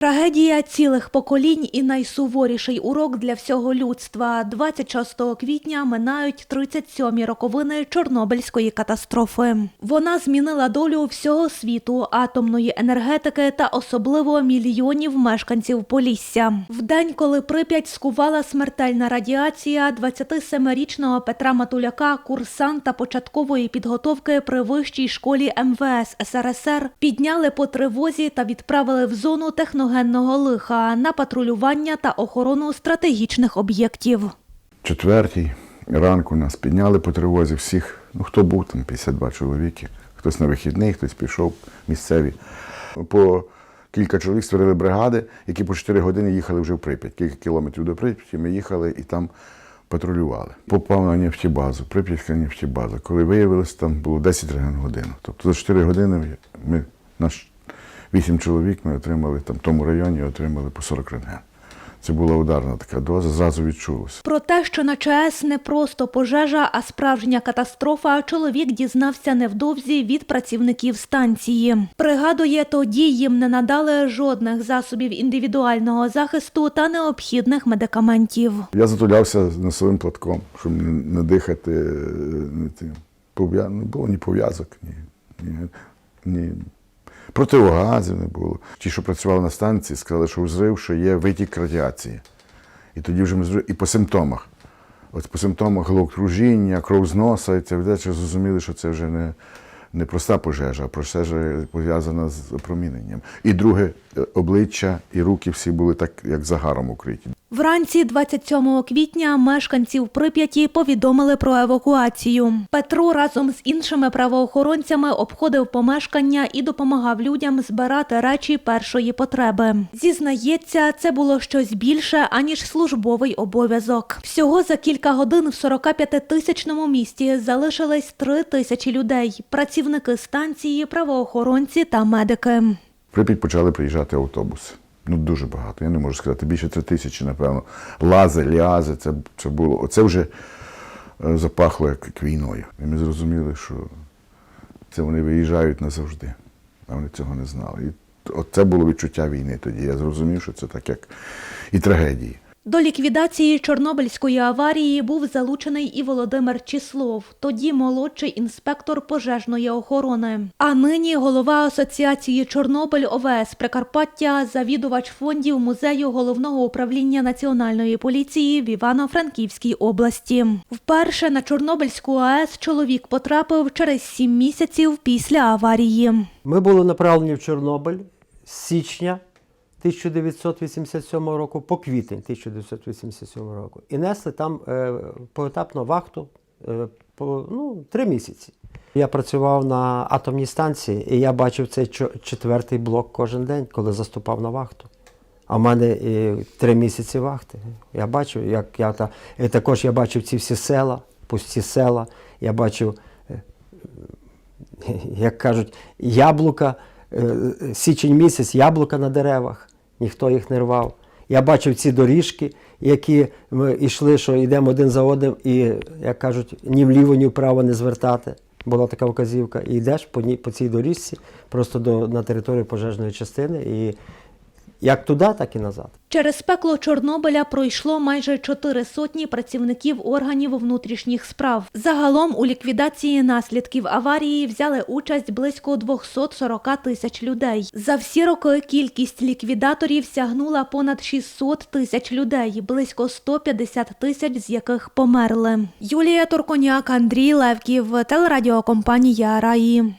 Трагедія цілих поколінь і найсуворіший урок для всього людства. 26 квітня минають 37-мі роковини Чорнобильської катастрофи. Вона змінила долю всього світу, атомної енергетики та особливо мільйонів мешканців Полісся. В день, коли Прип'ять скувала смертельна радіація, 27-річного Петра Матуляка, курсанта початкової підготовки при вищій школі МВС СРСР, підняли по тривозі та відправили в зону техногенного лиха на патрулювання та охорону стратегічних об'єктів. четвертій ранку нас підняли по тривозі всіх. Ну хто був там, 52 чоловіки. Хтось на вихідний, хтось пішов місцеві. По кілька чоловік створили бригади, які по 4 години їхали вже в Прип'ять. Кілька кілометрів до Прип'яті ми їхали і там патрулювали. Попав на нефтебазу, Прип'ятська нефтебаза. Коли виявилось, там було 10 рентген годин. Тобто за 4 години ми, наш 8 чоловік ми отримали там в тому районі, отримали по 40 рентген. Це була ударна така доза, зразу відчулося. Про те, що на ЧАЕС не просто пожежа, а справжня катастрофа, чоловік дізнався невдовзі від працівників станції. Пригадує, тоді їм не надали жодних засобів індивідуального захисту та необхідних медикаментів. Я затулявся носовим платком, щоб не, дихати. е, Не, не було ні пов'язок, ні, ні, ні противогазів не було. Ті, що працювали на станції, сказали, що взрив, що є витік радіації. І тоді вже ми і по симптомах. От по симптомах головокружіння, кров з носа, і це вдача зрозуміли, що це вже не, не проста пожежа, а пожежа пов'язана з опроміненням. І друге, е, обличчя і руки всі були так, як загаром укриті. Вранці 27 квітня мешканців Прип'яті повідомили про евакуацію. Петро разом з іншими правоохоронцями обходив помешкання і допомагав людям збирати речі першої потреби. Зізнається, це було щось більше аніж службовий обов'язок. Всього за кілька годин в 45-тисячному місті залишились три тисячі людей: працівники станції, правоохоронці та медики. Прип'ять почали приїжджати автобуси. Ну, дуже багато. Я не можу сказати, більше три тисячі, напевно. Лази, лязи, це, це було. Оце вже е, запахло як, як війною. І ми зрозуміли, що це вони виїжджають назавжди. А вони цього не знали. І оце було відчуття війни тоді. Я зрозумів, що це так, як і трагедії. До ліквідації Чорнобильської аварії був залучений і Володимир Числов, тоді молодший інспектор пожежної охорони. А нині голова Асоціації Чорнобиль ОВС Прикарпаття, завідувач фондів музею головного управління національної поліції в Івано-Франківській області. Вперше на Чорнобильську АЕС чоловік потрапив через сім місяців після аварії. Ми були направлені в Чорнобиль з січня 1987 року по квітень 1987 року і несли там е, поетапно вахту е, по ну, три місяці. Я працював на атомній станції, і я бачив цей четвертий блок кожен день, коли заступав на вахту. А в мене і три місяці вахти. Я бачив, як я та і також я бачив ці всі села, пусті села. Я бачив е, як кажуть, яблука, е, січень місяць, яблука на деревах, ніхто їх не рвав. Я бачив ці доріжки, які ми йшли, що йдемо один за одним, і, як кажуть, ні вліво, ні вправо не звертати. Була така вказівка. І йдеш по, ній, по цій доріжці, просто до, на територію пожежної частини, і як туди, так і назад. Через пекло Чорнобиля пройшло майже чотири сотні працівників органів внутрішніх справ. Загалом у ліквідації наслідків аварії взяли участь близько 240 тисяч людей. За всі роки кількість ліквідаторів сягнула понад 600 тисяч людей, близько 150 тисяч з яких померли. Юлія Турконяк, Андрій Левків, телерадіокомпанія Раї.